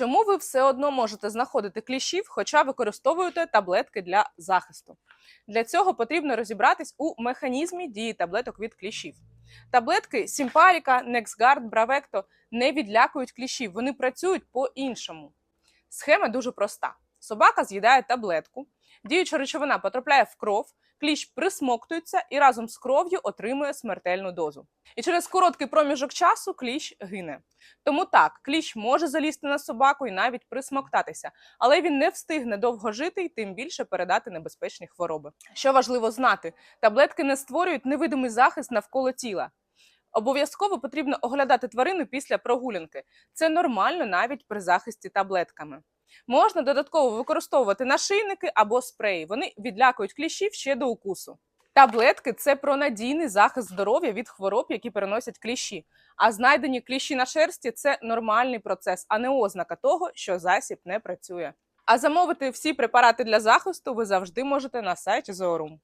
Чому ви все одно можете знаходити кліщів, хоча використовуєте таблетки для захисту? Для цього потрібно розібратись у механізмі дії таблеток від кліщів. Таблетки Сімпаріка, Нексгард, Бравекто не відлякують кліщів, вони працюють по-іншому. Схема дуже проста: собака з'їдає таблетку, діюча речовина потрапляє в кров, кліщ присмоктується і разом з кров'ю отримує смертельну дозу. І через короткий проміжок часу кліщ гине. Тому так, кліщ може залізти на собаку і навіть присмоктатися, але він не встигне довго жити і тим більше передати небезпечні хвороби. Що важливо знати, таблетки не створюють невидимий захист навколо тіла. Обов'язково потрібно оглядати тварину після прогулянки. Це нормально навіть при захисті таблетками. Можна додатково використовувати нашийники або спреї. Вони відлякують кліщів ще до укусу. Таблетки це про надійний захист здоров'я від хвороб, які переносять кліщі. А знайдені кліщі на шерсті це нормальний процес, а не ознака того, що засіб не працює. А замовити всі препарати для захисту ви завжди можете на сайті Zooroom.